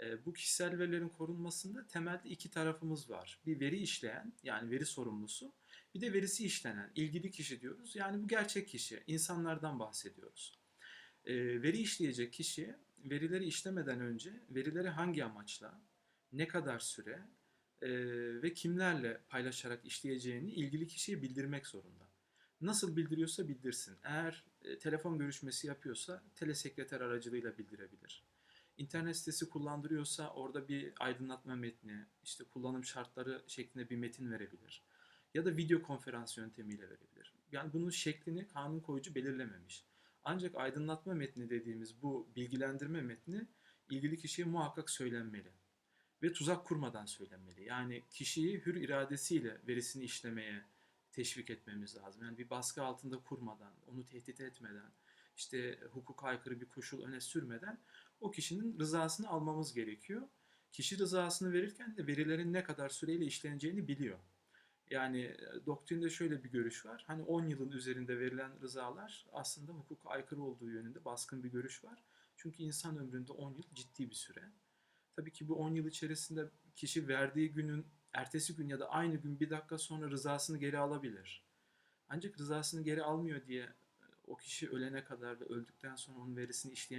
E, bu kişisel verilerin korunmasında temelde iki tarafımız var. Bir veri işleyen yani veri sorumlusu bir de verisi işlenen ilgili kişi diyoruz. Yani bu gerçek kişi insanlardan bahsediyoruz. E, veri işleyecek kişi verileri işlemeden önce verileri hangi amaçla, ne kadar süre e, ve kimlerle paylaşarak işleyeceğini ilgili kişiye bildirmek zorunda. Nasıl bildiriyorsa bildirsin. Eğer e, telefon görüşmesi yapıyorsa telesekreter aracılığıyla bildirebilir. İnternet sitesi kullandırıyorsa orada bir aydınlatma metni, işte kullanım şartları şeklinde bir metin verebilir. Ya da video konferans yöntemiyle verebilir. Yani bunun şeklini kanun koyucu belirlememiş. Ancak aydınlatma metni dediğimiz bu bilgilendirme metni ilgili kişiye muhakkak söylenmeli. Ve tuzak kurmadan söylenmeli. Yani kişiyi hür iradesiyle verisini işlemeye teşvik etmemiz lazım. Yani bir baskı altında kurmadan, onu tehdit etmeden, işte hukuka aykırı bir koşul öne sürmeden o kişinin rızasını almamız gerekiyor. Kişi rızasını verirken de verilerin ne kadar süreyle işleneceğini biliyor. Yani e, doktrinde şöyle bir görüş var. Hani 10 yılın üzerinde verilen rızalar aslında hukuka aykırı olduğu yönünde baskın bir görüş var. Çünkü insan ömründe 10 yıl ciddi bir süre. Tabii ki bu 10 yıl içerisinde kişi verdiği günün ertesi gün ya da aynı gün bir dakika sonra rızasını geri alabilir. Ancak rızasını geri almıyor diye e, o kişi ölene kadar ve öldükten sonra onun verisini işleyen